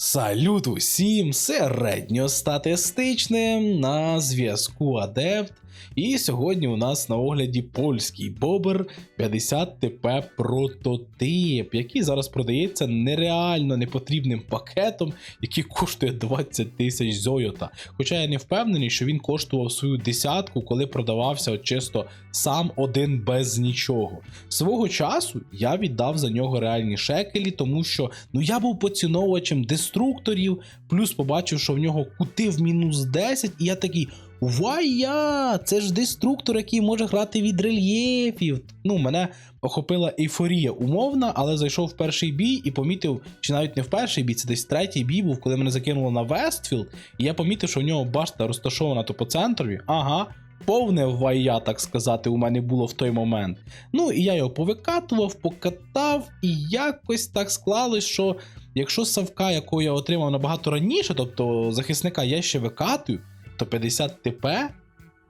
Салют усім середньостатистичним на зв'язку Адепт. І сьогодні у нас на огляді польський бобер 50 ТП прототип, який зараз продається нереально непотрібним пакетом, який коштує 20 тисяч зойота. Хоча я не впевнений, що він коштував свою десятку, коли продавався от чисто сам один без нічого. Свого часу я віддав за нього реальні шекелі, тому що ну я був поціновувачем деструкторів, плюс побачив, що в нього кути в мінус 10, і я такий. Вая! Це ж деструктор, який може грати від рельєфів. Ну, мене охопила ейфорія умовна, але зайшов в перший бій і помітив, чи навіть не в перший бій, це десь третій бій був, коли мене закинуло на Вестфілд, і я помітив, що в нього башта розташована то по центрові. Ага. Повне вая, так сказати, у мене було в той момент. Ну і я його повикатував, покатав, і якось так склалось, що якщо Савка, якого я отримав набагато раніше, тобто захисника я ще викатую, то 50 ТП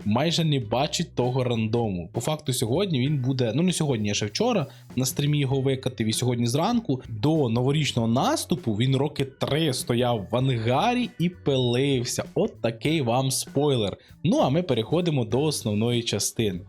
майже не бачить того рандому. По факту, сьогодні він буде, ну не сьогодні, а ще вчора на стрімі його викатив, і сьогодні зранку до новорічного наступу він роки три стояв в ангарі і пилився. От такий вам спойлер. Ну а ми переходимо до основної частини.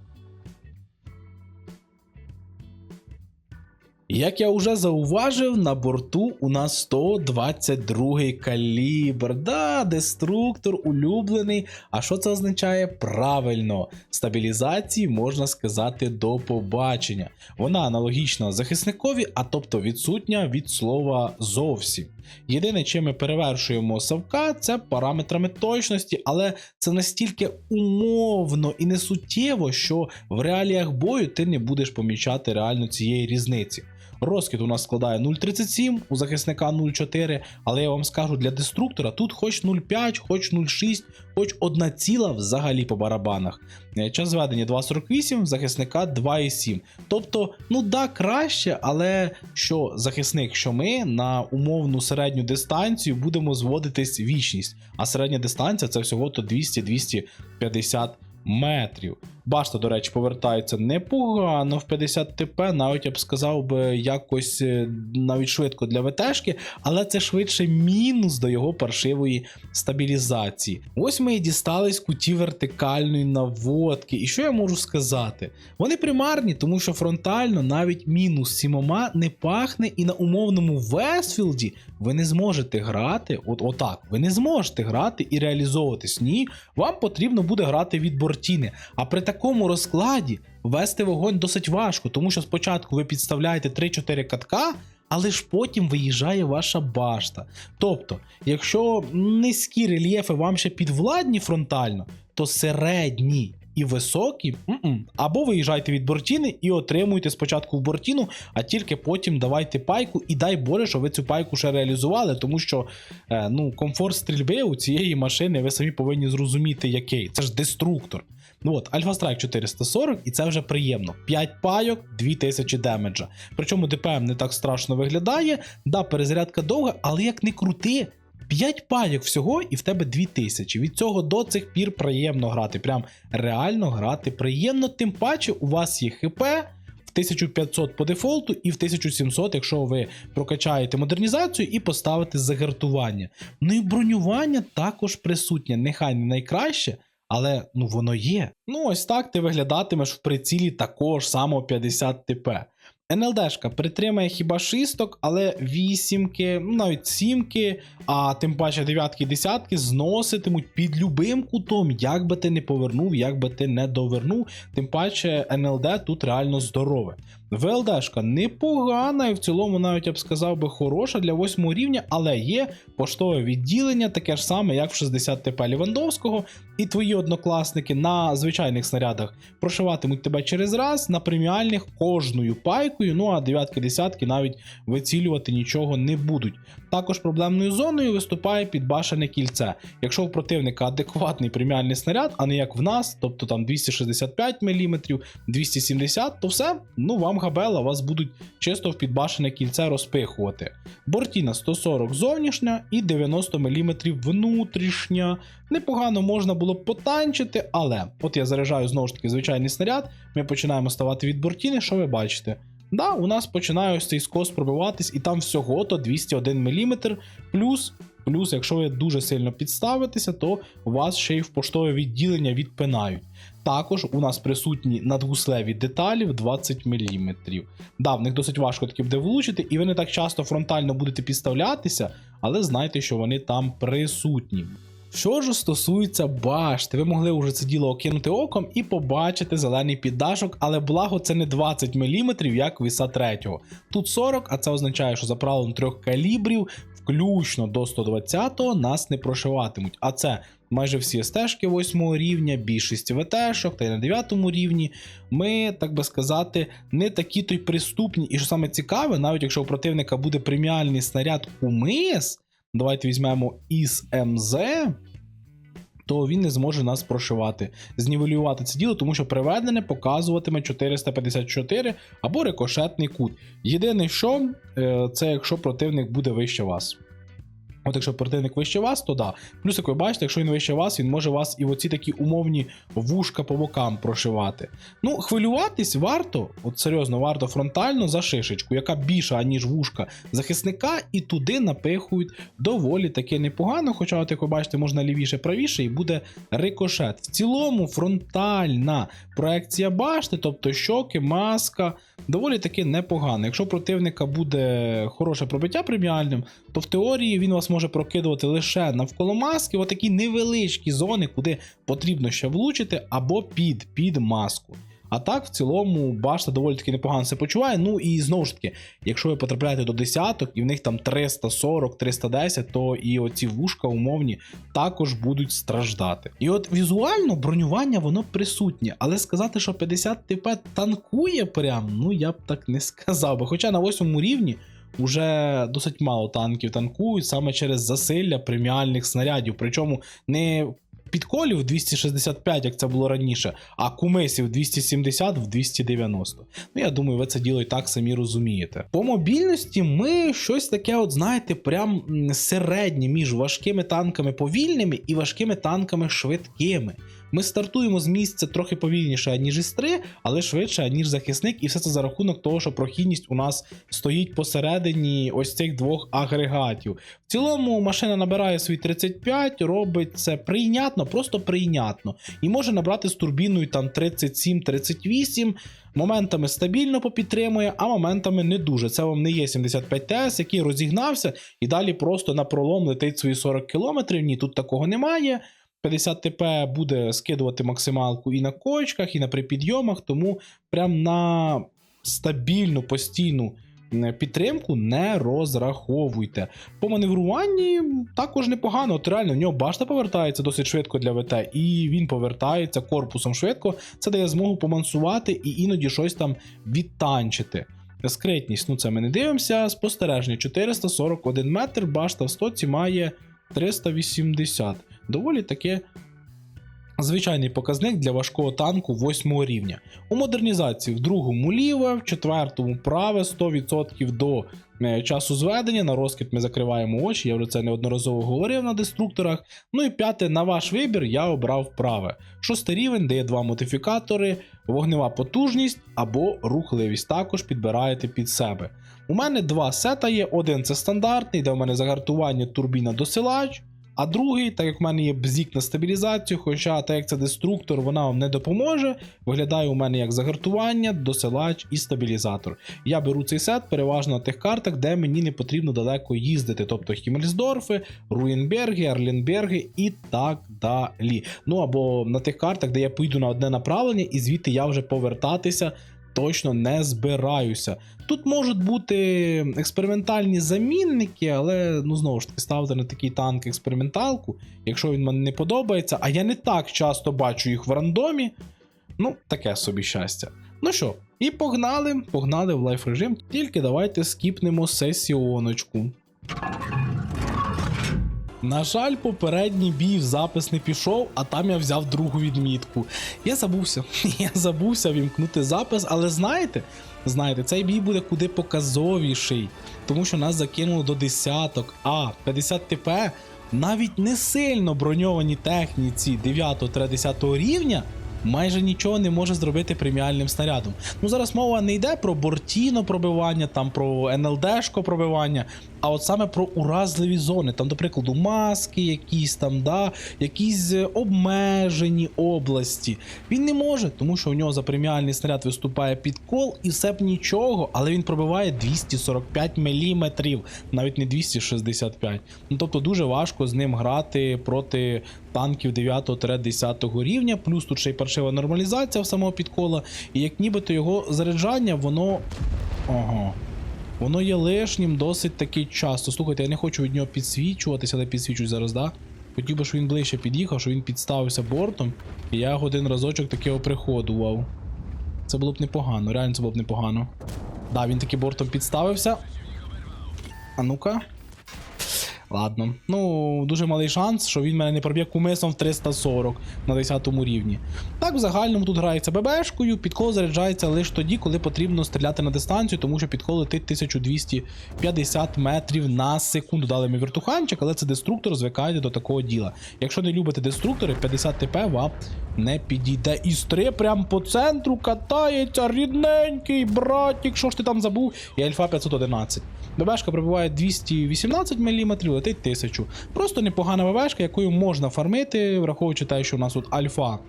Як я вже зауважив, на борту у нас 122 калібр. Да, деструктор улюблений. А що це означає? Правильно, стабілізації можна сказати до побачення. Вона аналогічна захисникові, а тобто відсутня від слова зовсім. Єдине, чим ми перевершуємо Савка, це параметрами точності, але це настільки умовно і несуттєво, що в реаліях бою ти не будеш помічати реально цієї різниці. Розкид у нас складає 0,37, у захисника 0,4, але я вам скажу, для деструктора тут хоч 0,5, хоч 0,6, хоч одна ціла взагалі по барабанах. Е, Час зведення 2,48, захисника 2,7. Тобто, ну да, краще, але що захисник, що ми на умовну середню дистанцію будемо зводитись вічність. А середня дистанція це всього-то 200-250 метрів. Башта, до речі, повертається непогано в 50 ТП, навіть я б сказав би якось е, навіть швидко для ВТшки, але це швидше мінус до його паршивої стабілізації. Ось ми і дістались куті вертикальної наводки. І що я можу сказати? Вони примарні, тому що фронтально навіть мінус сімома не пахне, і на умовному Вестфілді ви не зможете грати. От отак, ви не зможете грати і реалізовуватись. Ні, вам потрібно буде грати від бортіни. А при такому розкладі вести вогонь досить важко, тому що спочатку ви підставляєте 3-4 катка. Але ж потім виїжджає ваша башта. Тобто, якщо низькі рельєфи вам ще підвладні фронтально, то середні і високі м-м. або виїжджайте від бортіни і отримуйте спочатку в бортіну, а тільки потім давайте пайку, і дай Боже, що ви цю пайку ще реалізували, тому що е, ну, комфорт стрільби у цієї машини ви самі повинні зрозуміти, який. Це ж деструктор. Ну от, Альфа Страйк 440, і це вже приємно. 5 пайок, 2000 демеджа. Причому ДПМ не так страшно виглядає. Да, перезарядка довга, але як не крути. 5 пайок всього, і в тебе 2000. Від цього до цих пір приємно грати. Прям реально грати приємно, тим паче у вас є ХП. В 1500 по дефолту і в 1700, якщо ви прокачаєте модернізацію і поставите загартування. Ну і бронювання також присутнє. Нехай не найкраще, але ну воно є. Ну ось так ти виглядатимеш в прицілі такого ж самого 50 ТП. НЛДшка притримає хіба шісток, але вісімки, ну навіть сімки, а тим паче дев'ятки і десятки зноситимуть під любим кутом, як би ти не повернув, як би ти не довернув. Тим паче НЛД тут реально здорове. ВЛДшка непогана і в цілому, навіть я б сказав би, хороша для 8 рівня, але є поштове відділення, таке ж саме, як в 60 ТП Лівандовського, і твої однокласники на звичайних снарядах прошиватимуть тебе через раз, на преміальних кожною пайкою, ну а дев'ятки десятки навіть вицілювати нічого не будуть. Також проблемною зоною виступає підбашене кільце. Якщо у противника адекватний преміальний снаряд, а не як в нас, тобто там 265 мм, 270, то все, ну вам габела, вас будуть чисто в підбашене кільце розпихувати. Бортіна 140 зовнішня і 90 мм внутрішня. Непогано можна було б потанчити, але от я заряджаю знову ж таки звичайний снаряд. Ми починаємо ставати від бортіни. Що ви бачите? Да, у нас починає ось цей скос пробиватись, і там всього то 201 мм. Плюс, плюс, якщо ви дуже сильно підставитеся, то вас ще й в поштове відділення відпинають. Також у нас присутні надгуслеві деталі в 20 мм. Да, в них досить важко таки буде влучити, і ви не так часто фронтально будете підставлятися, але знайте, що вони там присутні. Що ж стосується башти, ви могли вже це діло окинути оком і побачити зелений піддашок, але благо це не 20 мм, як віса 3. Тут 40, а це означає, що за правилом трьох калібрів, включно до 120-го, нас не прошиватимуть. А це майже всі стежки 8 рівня, більшість ВТшок та й на 9 рівні. Ми, так би сказати, не такі то й приступні. І що саме цікаве, навіть якщо у противника буде преміальний снаряд УМИС, давайте візьмемо із МЗ. То він не зможе нас прошивати, знівелювати це діло, тому що приведене показуватиме 454 або рикошетний кут. Єдине, що е, це якщо противник буде вище вас. От якщо противник вище вас, то да. Плюс, як ви бачите, якщо він вище вас, він може вас і в оці такі умовні вушка по бокам прошивати. Ну, хвилюватись варто, от серйозно, варто фронтально за шишечку, яка більша, ніж вушка захисника, і туди напихують доволі таки непогано. Хоча, от як ви бачите, можна лівіше, правіше, і буде рикошет. В цілому фронтальна проекція башти, тобто щоки, маска, доволі таки непогано. Якщо противника буде хороше пробиття преміальним, то в теорії він вас може прокидувати лише навколо маски, отакі невеличкі зони, куди потрібно ще влучити, або під, під маску. А так, в цілому, башта доволі таки непогано себе почуває. Ну і знову ж таки, якщо ви потрапляєте до десяток і в них там 340, 310, то і оці вушка умовні також будуть страждати. І от візуально бронювання воно присутнє, але сказати, що 50 ТП танкує прям, ну я б так не сказав би. Хоча на восьмому рівні. Уже досить мало танків танкують саме через засилля преміальних снарядів. Причому не підколів 265, як це було раніше, а кумисів 270 в 290. Ну, я думаю, ви це діло і так самі розумієте. По мобільності ми щось таке, от знаєте, прям середнє між важкими танками повільними і важкими танками швидкими. Ми стартуємо з місця трохи повільніше, ніж із 3, але швидше, ніж захисник, і все це за рахунок того, що прохідність у нас стоїть посередині ось цих двох агрегатів. В цілому машина набирає свої 35, робить це прийнятно, просто прийнятно. І може набрати з турбіною там 37-38. Моментами стабільно попідтримує, а моментами не дуже. Це вам не є 75 ТС, який розігнався і далі просто на пролом летить свої 40 км. Ні, тут такого немає. 50 ТП буде скидувати максималку і на кочках, і на припідйомах, тому прям на стабільну постійну підтримку не розраховуйте. По маневруванні також непогано. От реально в нього башта повертається досить швидко для ВТ, і він повертається корпусом швидко. Це дає змогу помансувати і іноді щось там відтанчити. Скритність, ну це ми не дивимося. Спостереження 441 метр, башта в стоці має 380. Доволі таки звичайний показник для важкого танку 8 рівня. У модернізації в другому ліве, в четвертому праве 100% до е, часу зведення. На розкид ми закриваємо очі, я вже це неодноразово говорив на деструкторах. Ну і п'яте, на ваш вибір я обрав праве. Шостий рівень дає два модифікатори, вогнева потужність або рухливість. Також підбираєте під себе. У мене два сета є. Один це стандартний, де в мене загартування турбіна досилач. А другий, так як в мене є бзік на стабілізацію, хоча так як це деструктор, вона вам не допоможе. Виглядає у мене як загартування, досилач і стабілізатор. Я беру цей сет переважно на тих картах, де мені не потрібно далеко їздити, тобто Хімельсдорфи, Руїнберги, Арлінберги і так далі. Ну або на тих картах, де я поїду на одне направлення, і звідти я вже повертатися. Точно не збираюся. Тут можуть бути експериментальні замінники, але ну знову ж таки ставити на такий танк експерименталку, якщо він мені не подобається, а я не так часто бачу їх в рандомі. Ну, таке собі щастя. Ну що, і погнали, погнали в лайф режим. Тільки давайте скіпнемо сесіоночку. На жаль, попередній бій в запис не пішов, а там я взяв другу відмітку. Я забувся. Я забувся вімкнути запис, але знаєте, знаєте, цей бій буде куди показовіший, тому що нас закинуло до десяток, а 50 ТП навіть не сильно броньовані техніці 9-10 рівня майже нічого не може зробити преміальним снарядом. Ну зараз мова не йде про бортіно пробивання, там про НЛДшко пробивання, а от саме про уразливі зони. Там, до прикладу, маски, якісь там, да, якісь обмежені області. Він не може, тому що у нього за преміальний снаряд виступає підкол і все б нічого, але він пробиває 245 мм, навіть не 265. Ну тобто дуже важко з ним грати проти танків 9-10 рівня, плюс тут ще й паршива нормалізація в самого підкола, і як нібито його заряджання, воно. Ага. Воно є лишнім досить таки часто. Слухайте, я не хочу від нього підсвічуватися, але підсвічусь зараз, да? Хотів би, щоб він ближче під'їхав, щоб він підставився бортом, і я його один разочок таки оприходував. Це було б непогано, реально це було б непогано. Да, він таки бортом підставився. А ну-ка. Ладно. Ну, дуже малий шанс, що він мене не проб'є кумисом в 340 на 10 рівні. Так, в загальному тут грається ББшкою, підкол заряджається лише тоді, коли потрібно стріляти на дистанцію, тому що підкол летить 1250 метрів на секунду. Дали ми вертуханчик, але це деструктор, звикайте до такого діла. Якщо не любите деструктори, 50 ТП вам не підійде. І стри прям по центру катається, рідненький братік, що ж ти там забув? І альфа 511. ББшка пробиває 218 мм, летить 1000. Просто непогана ББшка, якою можна фармити, враховуючи те, що у нас тут альфа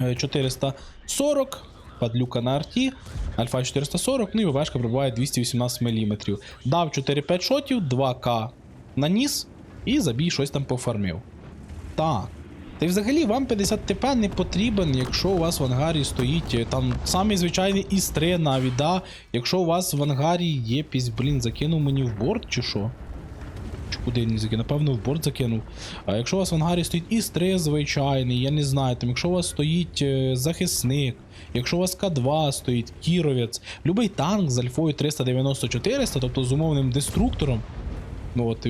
е, 440, падлюка на арті, альфа 440, ну і ВВшка пробиває 218 мм. Дав 4-5 шотів, 2К наніс і забій щось там пофармив. Так. Та й взагалі вам 50 ТП не потрібен, якщо у вас в ангарі стоїть е, там самий звичайний ІС-3 навіть, да? Якщо у вас в ангарі є пісь, блін, закинув мені в борт чи що? Чи куди я не закинув? Напевно, в борт закинув. А якщо у вас в ангарі стоїть ІС-3 звичайний, я не знаю, там, якщо у вас стоїть е, захисник, якщо у вас К2 стоїть, кіровець, любий танк з альфою 390-400, тобто з умовним деструктором, Ну от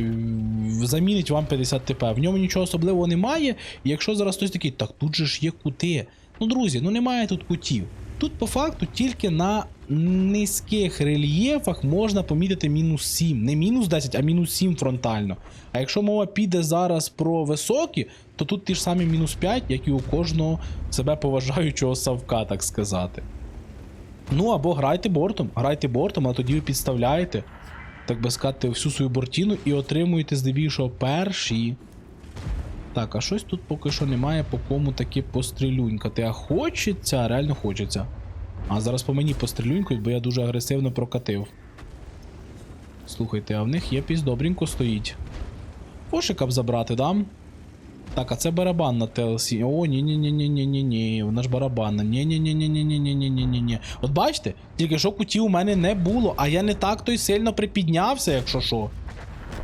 замінить вам 50 ТП. В ньому нічого особливого немає. І якщо зараз хтось такий, так тут же ж є кути. Ну, друзі, ну немає тут кутів. Тут по факту тільки на низьких рельєфах можна помітити мінус 7. Не мінус 10, а мінус 7 фронтально. А якщо мова піде зараз про високі, то тут ті ж самі мінус 5, як і у кожного себе поважаючого савка, так сказати. Ну або грайте бортом, грайте бортом, а тоді ви підставляєте так би сказати, всю свою бортіну і отримуєте здебільшого перші. Так, а щось тут поки що немає по кому таки пострілюнькати. А хочеться, реально хочеться. А зараз по мені пострілюнькають, бо я дуже агресивно прокатив. Слухайте, а в них є піздобрінько стоїть. Кошика б забрати, да? Так, а це барабан на TLC. О, ні ні ні ні ні ні ні вона ж барабанна. ні ні ні ні ні ні ні ні ні ні ні От бачите, тільки що кутів у мене не було, а я не так то й сильно припіднявся, якщо що.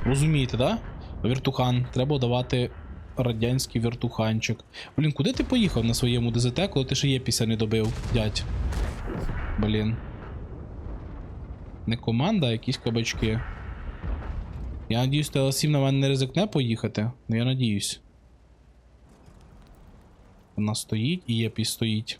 Розумієте, да? Віртухан. Треба давати радянський віртуханчик. Блін, куди ти поїхав на своєму ДЗТ, коли ти ще є піся не добив, дядь? Блін. Не команда, а якісь кабачки. Я надіюсь, TLC на мене не ризикне поїхати. Ну я надіюсь. Вона стоїть і єпі стоїть.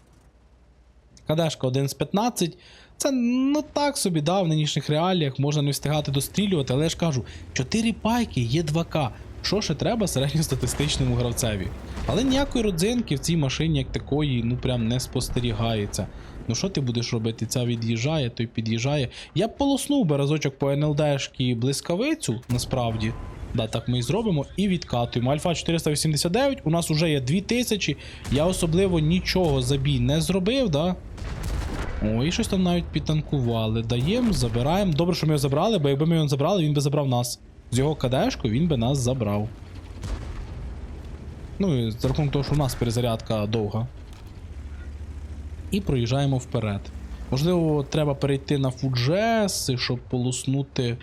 Кадешка 1 з 15. Це ну так собі, да, в нинішніх реаліях можна не встигати дострілювати, але я ж кажу, 4 пайки є 2К. Що ще треба середньостатистичному гравцеві? Але ніякої родзинки в цій машині, як такої, ну прям не спостерігається. Ну що ти будеш робити? Ця від'їжджає, той під'їжджає. Я б полоснув би разочок по НЛДшки блискавицю, насправді. Да, так ми і зробимо і відкатуємо. Альфа 489, у нас вже є 2000. Я особливо нічого забій не зробив, да? О, і щось там навіть підтанкували. Даємо, забираємо. Добре, що ми його забрали, бо якби ми його забрали, він би забрав нас. З його кадешкою він би нас забрав. Ну і за рахунок того, що у нас перезарядка довга. І проїжджаємо вперед. Можливо, треба перейти на фуджеси, щоб полоснути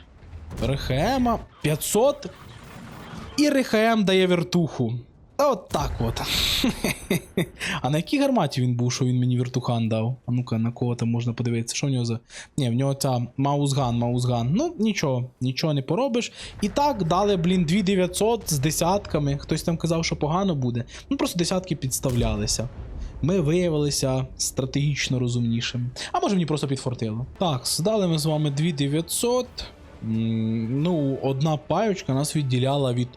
РХМа 500. І РХМ дає вертуху. От так от. а на якій гарматі він був, що він мені вертухан дав? А ну-ка, на кого там можна подивитися, що в нього за. Ні, в нього ця маузган, маузган. Ну, нічого, нічого не поробиш. І так дали, блін, 2900 з десятками. Хтось там казав, що погано буде. Ну, просто десятки підставлялися. Ми виявилися стратегічно розумнішими. А може мені просто підфортило. Так, здали ми з вами 2900. Ну, одна паючка нас відділяла від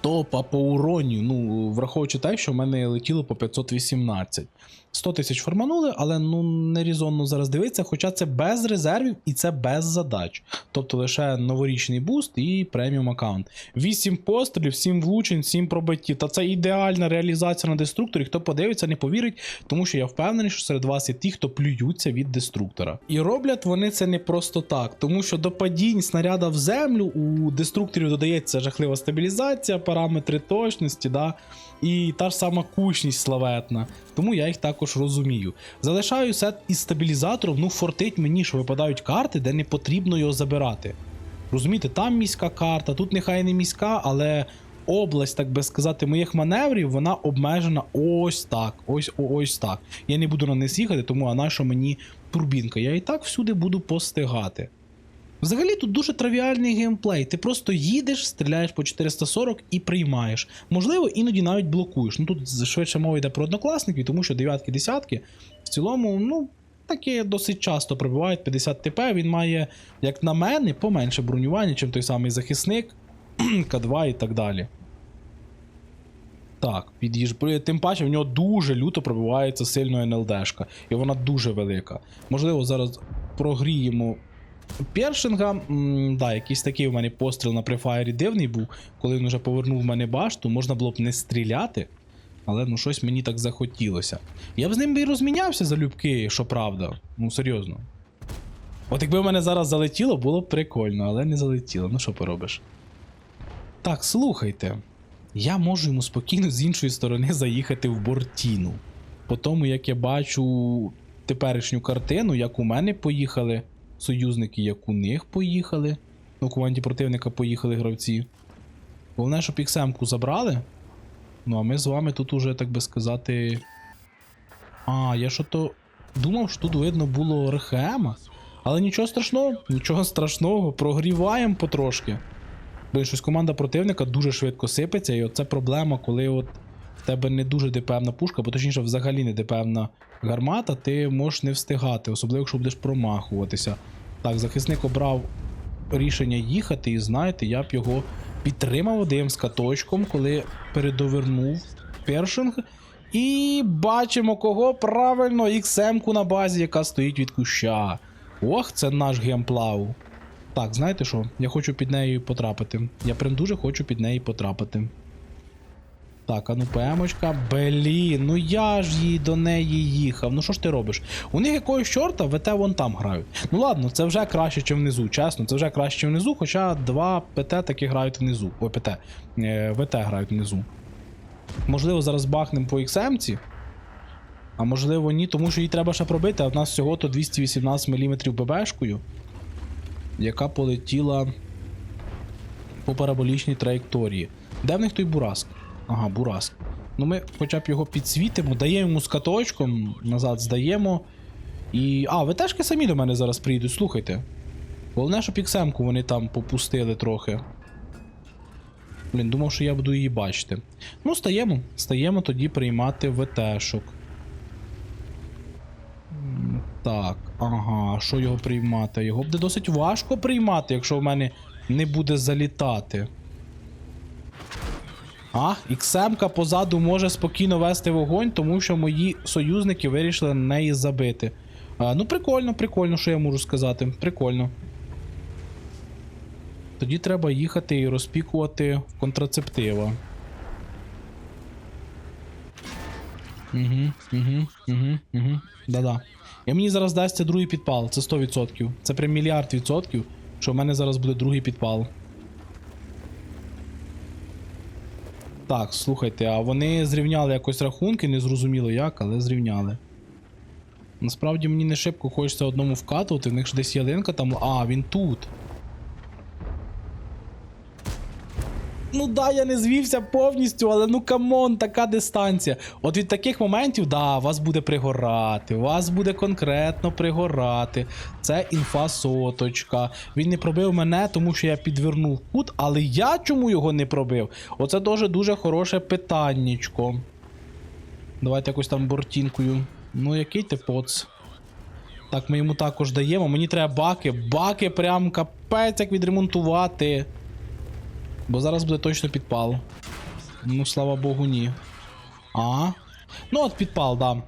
Топа по уроні. Ну, враховуючи те, що в мене летіло по 518. 100 тисяч форманули, але ну не різонно зараз дивитися, хоча це без резервів і це без задач. Тобто лише новорічний буст і преміум аккаунт. 8 пострілів, 7 влучень, 7 пробиттів. Та це ідеальна реалізація на деструкторі. Хто подивиться, не повірить, тому що я впевнений, що серед вас є ті, хто плюються від деструктора. І роблять вони це не просто так, тому що до падінь снаряда в землю у деструкторів додається жахлива стабілізація, параметри точності, да, і та ж сама кучність славетна. Тому я їх також розумію. Залишаю сет із стабілізатором, ну фортить мені, що випадають карти, де не потрібно його забирати. Розумієте, там міська карта, тут нехай не міська, але область, так би сказати, моїх маневрів, вона обмежена ось так. Ось ось так. Я не буду на них їхати, тому а на що мені турбінка? Я і так всюди буду постигати. Взагалі тут дуже тривіальний геймплей. Ти просто їдеш, стріляєш по 440 і приймаєш. Можливо, іноді навіть блокуєш. Ну тут швидше мова йде про однокласників, тому що дев'ятки, десятки в цілому, ну, таке досить часто пробивають 50 ТП. Він має, як на мене, поменше бронювання, чим той самий захисник, К2 і так далі. Так, під'їж. Тим паче в нього дуже люто пробивається сильно НЛДшка, і вона дуже велика. Можливо, зараз прогріємо Першинга, м, да, якийсь такий у мене постріл на префайрі дивний був, коли він вже повернув в мене башту, можна було б не стріляти, але ну щось мені так захотілося. Я б з ним би і розмінявся за любки, що правда. Ну серйозно. От якби в мене зараз залетіло, було б прикольно, але не залетіло. Ну що поробиш? Так, слухайте. Я можу йому спокійно з іншої сторони заїхати в Бортіну. По тому, як я бачу теперішню картину, як у мене поїхали союзники, як у них поїхали. Ну, команді противника поїхали гравці. Головне, щоб іксемку забрали. Ну, а ми з вами тут уже, так би сказати. А, я що то думав, що тут видно було РХМ. Але нічого страшного, нічого страшного, прогріваємо потрошки. Бо щось команда противника дуже швидко сипеться, і оце проблема, коли от тебе не дуже депевна пушка, бо точніше взагалі не депевна гармата, ти можеш не встигати, особливо якщо будеш промахуватися. Так, захисник обрав рішення їхати, і знаєте, я б його підтримав одним з каточком, коли передовернув першинг. І бачимо кого правильно, XM-ку на базі, яка стоїть від куща. Ох, це наш геймплав. Так, знаєте що? Я хочу під нею потрапити. Я прям дуже хочу під неї потрапити. Так, а ну ПМочка. Блін, ну я ж їй до неї їхав. Ну що ж ти робиш? У них якогось чорта ВТ вон там грають. Ну ладно, це вже краще, ніж внизу. Чесно, це вже краще, ніж внизу, хоча два ПТ таки грають внизу. Ой, ПТ. Е, ВТ грають внизу. Можливо, зараз бахнем по XM-ці. А можливо, ні, тому що їй треба ще пробити, а в нас всього-то 218 мм ББшкою, яка полетіла по параболічній траєкторії. Де в них той Бураск? Ага, Бураск. Ну ми хоча б його підсвітимо, даємо йому з каточком, назад здаємо. І. А, ВТшки самі до мене зараз прийдуть, слухайте. Головне, щоб іксемку вони там попустили трохи. Блін, думав, що я буду її бачити. Ну, стаємо. Стаємо тоді приймати ВТшок. Так, ага, що його приймати? Його буде досить важко приймати, якщо в мене не буде залітати. А, XM позаду може спокійно вести вогонь, тому що мої союзники вирішили на неї забити. А, ну, прикольно, прикольно, що я можу сказати. Прикольно. Тоді треба їхати і розпікувати контрацептива. Угу, угу, угу, угу. Да-да. І мені зараз дасться другий підпал, це 100%. Це прям мільярд відсотків, що в мене зараз буде другий підпал. Так, слухайте, а вони зрівняли якось рахунки, не зрозуміло як, але зрівняли. Насправді мені не шибко хочеться одному вкатувати, в них ж десь ялинка там. А, він тут. Ну да, я не звівся повністю, але ну камон, така дистанція. От від таких моментів, да, вас буде пригорати, вас буде конкретно пригорати. Це інфа соточка. Він не пробив мене, тому що я підвернув кут, але я чому його не пробив? Оце теж дуже хороше питаннячко. Давайте якось там бортінкою. Ну, який ти поц? Так, ми йому також даємо. Мені треба баки. Баки прям капець як відремонтувати. Бо зараз буде точно підпал. Ну, слава Богу, ні. А. Ну, от підпал, да.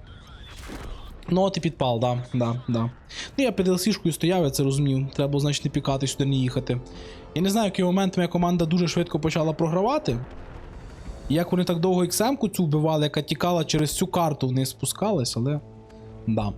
Ну, от і підпал, да, да, да. Ну, я під LC-шкою стояв, я це розумів. Треба було, значить, не пікати сюди, не їхати. Я не знаю, який момент моя команда дуже швидко почала програвати. Як вони так довго XM-ку цю вбивали, яка тікала через цю карту вниз спускалась, але. Да.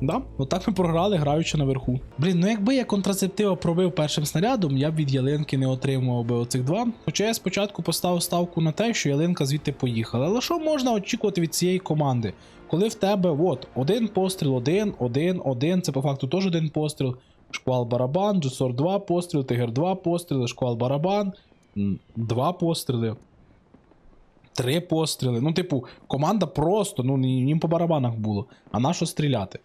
Да, отак ми програли, граючи наверху. Блін, ну якби я контрацептива пробив першим снарядом, я б від ялинки не отримував би оцих два. Хоча я спочатку поставив ставку на те, що ялинка звідти поїхала. Але що можна очікувати від цієї команди? Коли в тебе от, один постріл, один, один, один, це по факту теж один постріл. Шквал барабан, Джусор 2 постріли, Тигр 2 постріли, шквал барабан, два постріли. Три постріли. Ну, типу, команда просто, ну, їм по барабанах було. А на що стріляти?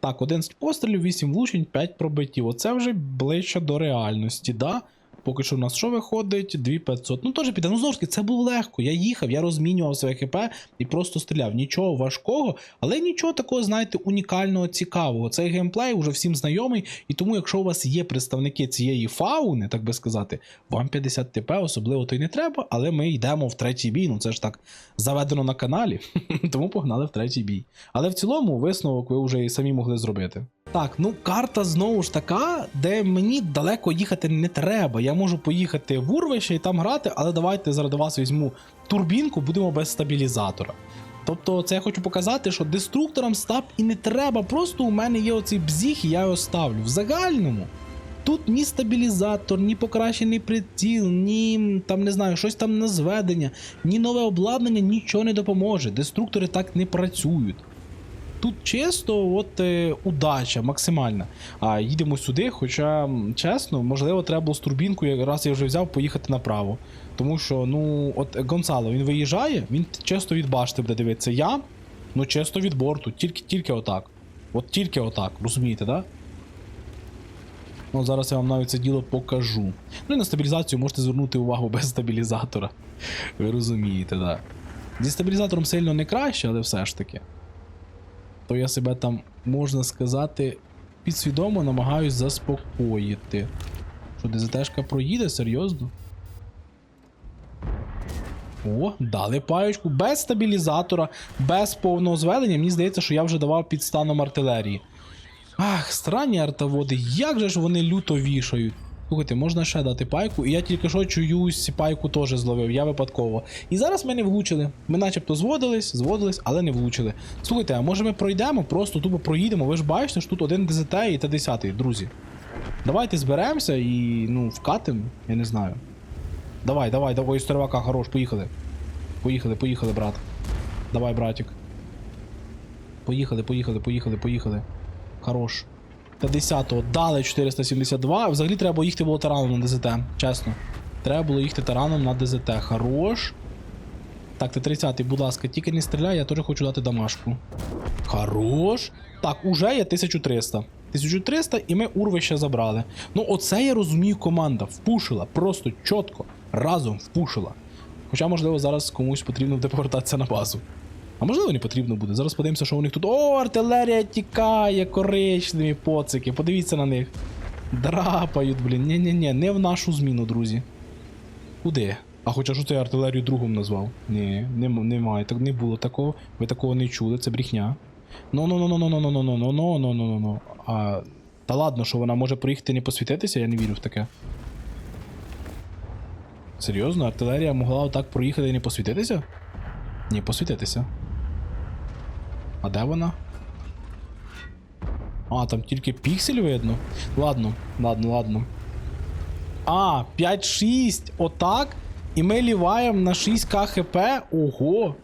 Так, 11 пострілів, 8 влучень, 5 пробиттів. Оце вже ближче до реальності, да? Поки що в нас що виходить? 2500. Ну теж піде. Ну знову ж таки, це було легко. Я їхав, я розмінював своє ХП і просто стріляв. Нічого важкого, але нічого такого, знаєте, унікального, цікавого. Цей геймплей вже всім знайомий, і тому, якщо у вас є представники цієї фауни, так би сказати, вам 50 ТП особливо то й не треба, але ми йдемо в третій бій. Ну це ж так заведено на каналі, тому погнали в третій бій. Але в цілому висновок ви вже і самі могли зробити. Так, ну карта знову ж така, де мені далеко їхати не треба. Я можу поїхати в Урвище і там грати, але давайте заради вас візьму турбінку, будемо без стабілізатора. Тобто, це я хочу показати, що деструкторам стаб і не треба. Просто у мене є оцей бзіх, і я його ставлю. В загальному. Тут ні стабілізатор, ні покращений приціл, ні там не знаю, щось там на зведення, ні нове обладнання нічого не допоможе. Деструктори так не працюють. Тут чисто, от е, удача максимальна. А їдемо сюди, хоча, чесно, можливо, треба було з турбінкою, раз я вже взяв, поїхати направо. Тому що, ну, от Гонсало, він виїжджає, він чисто від башти буде дивитися. Я, ну чисто від борту, тільки, тільки отак. От тільки отак, розумієте, так? Да? Ну, зараз я вам навіть це діло покажу. Ну і на стабілізацію можете звернути увагу без стабілізатора. Ви розумієте, так. Да. Зі стабілізатором сильно не краще, але все ж таки. То я себе там, можна сказати, підсвідомо намагаюсь заспокоїти. Що ДЗТшка проїде, серйозно? О, дали паючку без стабілізатора, без повного зведення. Мені здається, що я вже давав під станом артилерії. Ах, странні артоводи, як же ж вони люто вішають. Слухайте, можна ще дати пайку, і я тільки що чуюсь, пайку теж зловив, я випадково. І зараз ми не влучили. Ми начебто зводились, зводились, але не влучили. Слухайте, а може ми пройдемо, просто тупо проїдемо. Ви ж бачите, що тут один ДЗТ і Т-10, друзі. Давайте зберемося і ну, вкатим, я не знаю. Давай, давай, давай, стервака, хорош, поїхали. Поїхали, поїхали, брат. Давай, братик. Поїхали, поїхали, поїхали, поїхали. Хорош. Та 10-го дали 472. Взагалі треба їхати було тараном на ДЗТ. Чесно. Треба було їхати тараном на ДЗТ. Хорош. Так, ти 30-й, будь ласка, тільки не стріляй, я теж хочу дати дамашку. Хорош. Так, уже є 1300. 1300 і ми урвище забрали. Ну, оце я розумію, команда впушила. Просто чітко. Разом впушила. Хоча, можливо, зараз комусь потрібно буде повертатися на базу. А можливо, не потрібно буде. Зараз подивимося, що у них тут. О, артилерія тікає, коричневі поцики. Подивіться на них. Драпають, блін. Ні-ні-ні, не в нашу зміну, друзі. Куди? А хоча що ти артилерію другом назвав? Ні, нем- немає, так не було такого. Ви такого не чули, це брехня. Ну ну ну ну ну ну ну ну ну ну ну ну ну ну А. Та ладно, що вона може приїхати і не посвітитися, я не вірю в таке. Серйозно, артилерія могла отак проїхати і не посвітитися? Ні, посвітитися. А де вона? А, там тільки піксель видно. Ладно, ладно, ладно. А, 5-6. Отак. І ми ліваємо на 6к хп. Ого.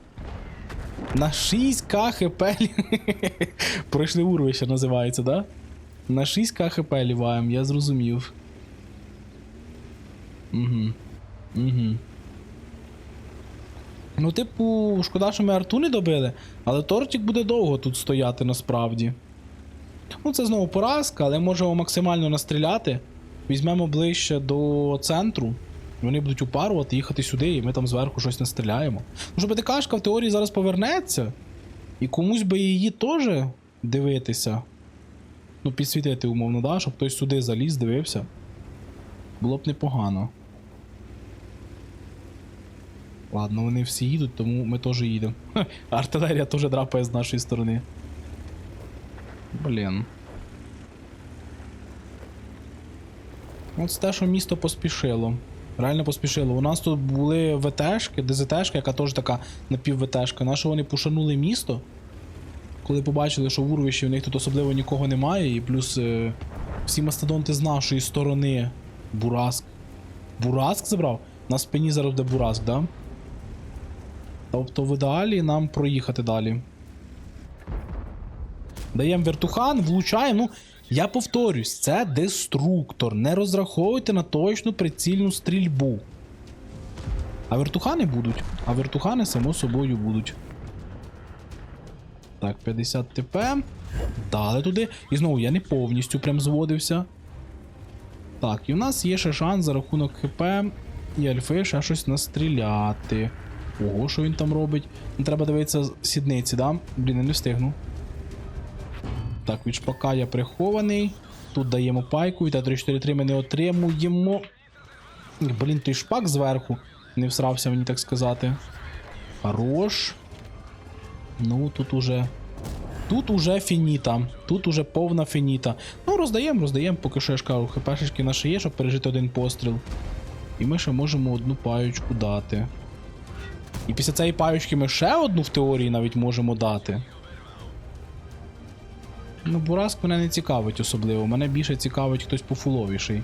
На 6к хп. Пройшли урвище називається, да? На 6к хп ліваємо, я зрозумів. Угу. Угу. Ну, типу, шкода, що ми арту не добили, але тортик буде довго тут стояти насправді. Ну, це знову поразка, але можемо максимально настріляти. Візьмемо ближче до центру. Вони будуть упарувати, їхати сюди, і ми там зверху щось настріляємо. Ну, щоб ДКшка в теорії зараз повернеться. І комусь би її теж дивитися. Ну, підсвітити, умовно, да, щоб хтось сюди заліз, дивився. Було б непогано. Ладно, вони всі їдуть, тому ми теж їдемо. Артилерія теж драпає з нашої сторони. Блін. От те, що місто поспішило. Реально поспішило. У нас тут були ВТшки, ДЗТшка, яка теж така напів-ВТшка. На що вони пошанули місто, коли побачили, що в урвищі в них тут особливо нікого немає, і плюс е, всі мастодонти з нашої сторони. Бураск. Бураск забрав? На спині зараз буде Бураск, да? Тобто в ідеалі нам проїхати далі. Даємо вертухан, влучаємо. Ну, я повторюсь, це деструктор. Не розраховуйте на точну прицільну стрільбу. А вертухани будуть. А вертухани, само собою, будуть. Так, 50 ТП. Дали туди. І знову я не повністю прям зводився. Так, і в нас є ще шанс за рахунок ХП і альфи ще щось настріляти. Ого, що він там робить? Ну, треба дивитися сідниці, да? Блін, я не встигну. Так, від шпака я прихований. Тут даємо пайку, і та 3-4-3 ми не отримуємо. Блін, той шпак зверху. Не всрався мені так сказати. Хорош. Ну, тут уже. Тут уже фініта. Тут уже повна фініта. Ну, роздаємо, роздаємо, поки що я ж кажу, хпшечки наші є, щоб пережити один постріл. І ми ще можемо одну паючку дати. І після цієї паючки ми ще одну в теорії навіть можемо дати. Ну, Бураск мене не цікавить особливо. Мене більше цікавить хтось пофуловіший.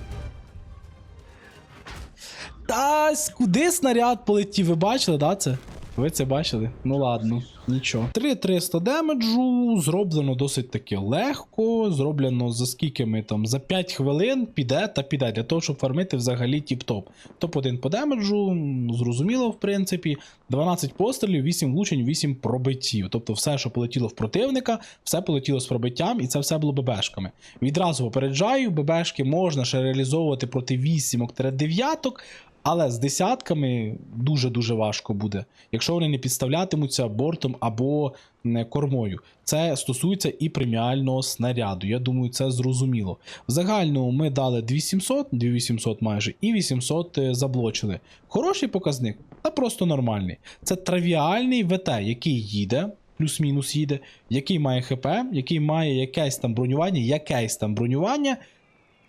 Та куди снаряд полетів? Ви бачили, да, це? Ви це бачили? Ну ладно, нічого. 3300 демеджу, зроблено досить таки легко. Зроблено за скільки ми там? За 5 хвилин піде та піде для того, щоб фармити взагалі тіп-топ. Топ-1 по демеджу, зрозуміло, в принципі. 12 пострілів, 8 влучень, 8 пробиттів. Тобто все, що полетіло в противника, все полетіло з пробиттям, і це все було ББшками. Відразу попереджаю, ББшки можна ще реалізовувати проти 8-9, але з десятками дуже-дуже важко буде, якщо вони не підставлятимуться бортом або кормою. Це стосується і преміального снаряду. Я думаю, це зрозуміло. В загальному ми дали 2700, 2800 майже, і 800 е, заблочили. Хороший показник, та просто нормальний. Це тривіальний ВТ, який їде. Плюс-мінус їде, який має ХП, який має якесь там бронювання, якесь там бронювання,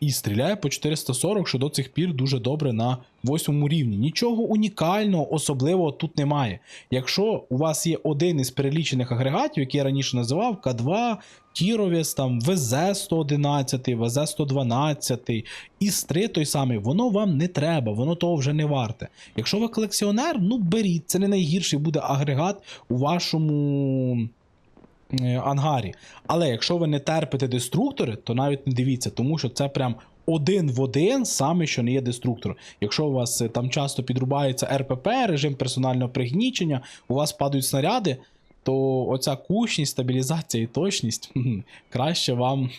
і стріляє по 440, що до цих пір дуже добре на восьмому рівні. Нічого унікального, особливого тут немає. Якщо у вас є один із перелічених агрегатів, який я раніше називав, К2, Тіровіс, там ВЗ-111, ВЗ-112, ІС-3 той самий, воно вам не треба, воно того вже не варте. Якщо ви колекціонер, ну беріть, це не найгірший буде агрегат у вашому ангарі. Але якщо ви не терпите деструктори, то навіть не дивіться, тому що це прям один в один саме, що не є деструктор. Якщо у вас е, там часто підрубається РПП, режим персонального пригнічення, у вас падають снаряди, то оця кучність, стабілізація і точність краще вам.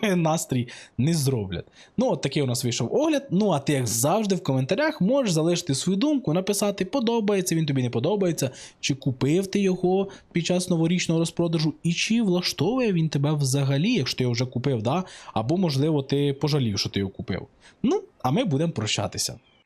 Настрій не зроблять. Ну, от такий у нас вийшов огляд. Ну, а ти, як завжди, в коментарях можеш залишити свою думку, написати, подобається він тобі не подобається, чи купив ти його під час новорічного розпродажу, і чи влаштовує він тебе взагалі, якщо ти його вже купив, да? або, можливо, ти пожалів, що ти його купив. Ну, а ми будемо прощатися.